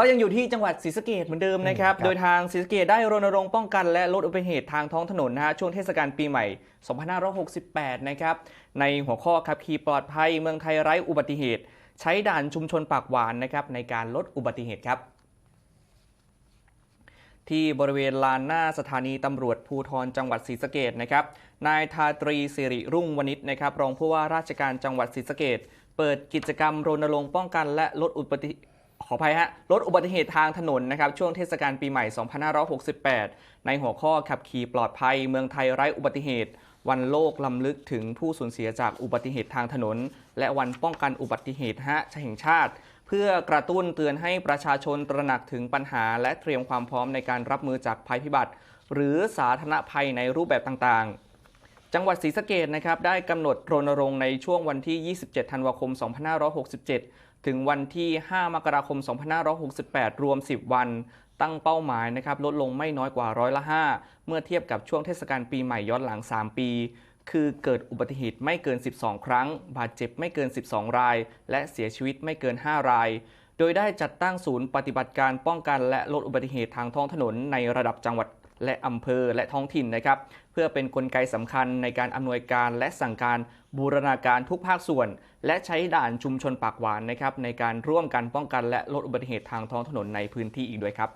ก็ยังอยู่ที่จังหวัดศรีสะเกดเหมือนเดิมนะครับครับ โดยทางศรีสะเกดได้รณรงค์ป้องกันและลดอุบัติเหตุทางท้องถนนนะฮะช่วงเทศกาลปีใหม่ 2568 นะครับ ในหัวข้อขับขี่ปลอดภัยเมืองไทยไร้อุบัติเหตุ ใช้ด่านชุมชนปากหวานนะครับในการลดอุบัติเหตุครับ ที่บริเวณลานหน้าสถานีตำรวจภูธรจังหวัดศรีสะเกดนะครับ นายทาตรีสิริรุ่งวณิชนะครับรองผู้ว่าราชการจังหวัดศรีสะเกดเปิดกิจกรรมรณรงค์ป้องกันและลดอุบัติ ขออภัยฮะลดอุบัติเหตุทางถนนนะครับช่วงเทศกาลปีใหม่ 2568 ในหัวข้อขับขี่ปลอดภัย เมืองไทยไร้อุบัติเหตุ วันโลกลำลึกถึงผู้สูญเสียจากอุบัติเหตุทางถนน และวันป้องกันอุบัติเหตุฮะแห่งชาติ เพื่อกระตุ้นเตือนให้ประชาชนตระหนักถึงปัญหา และเตรียมความพร้อมในการรับมือจากภัยพิบัติ หรือสาธารณภัยในรูปแบบต่างๆ จังหวัดศรีสะเกดนะครับได้กำหนดรณรงค์ในช่วงวันที่ 27 ธันวาคม 2567 ถึงวันที่ 5 มกราคม 2568 รวม 10 วัน ตั้งเป้าหมายนะครับลดลงไม่น้อยกว่าร้อยละ 5 เมื่อเทียบกับช่วงเทศกาลปีใหม่ย้อนหลัง 3 ปี คือเกิดอุบัติเหตุไม่เกิน 12 ครั้ง บาดเจ็บไม่เกิน 12 ราย และเสียชีวิตไม่เกิน 5 ราย โดยได้จัดตั้งศูนย์ปฏิบัติการป้องกันและลดอุบัติเหตุทางท้องถนนในระดับจังหวัด และอำเภอและท้องถิ่นนะครับ เพื่อเป็นนกลไกสำคัญในการอำนวยการและสั่งการบูรณาการทุกภาคส่วน และใช้ด่านชุมชนปากหวานนะครับในการร่วมกันป้องกันและลดอุบัติเหตุทางท้องถนนในพื้นที่อีกด้วยครับ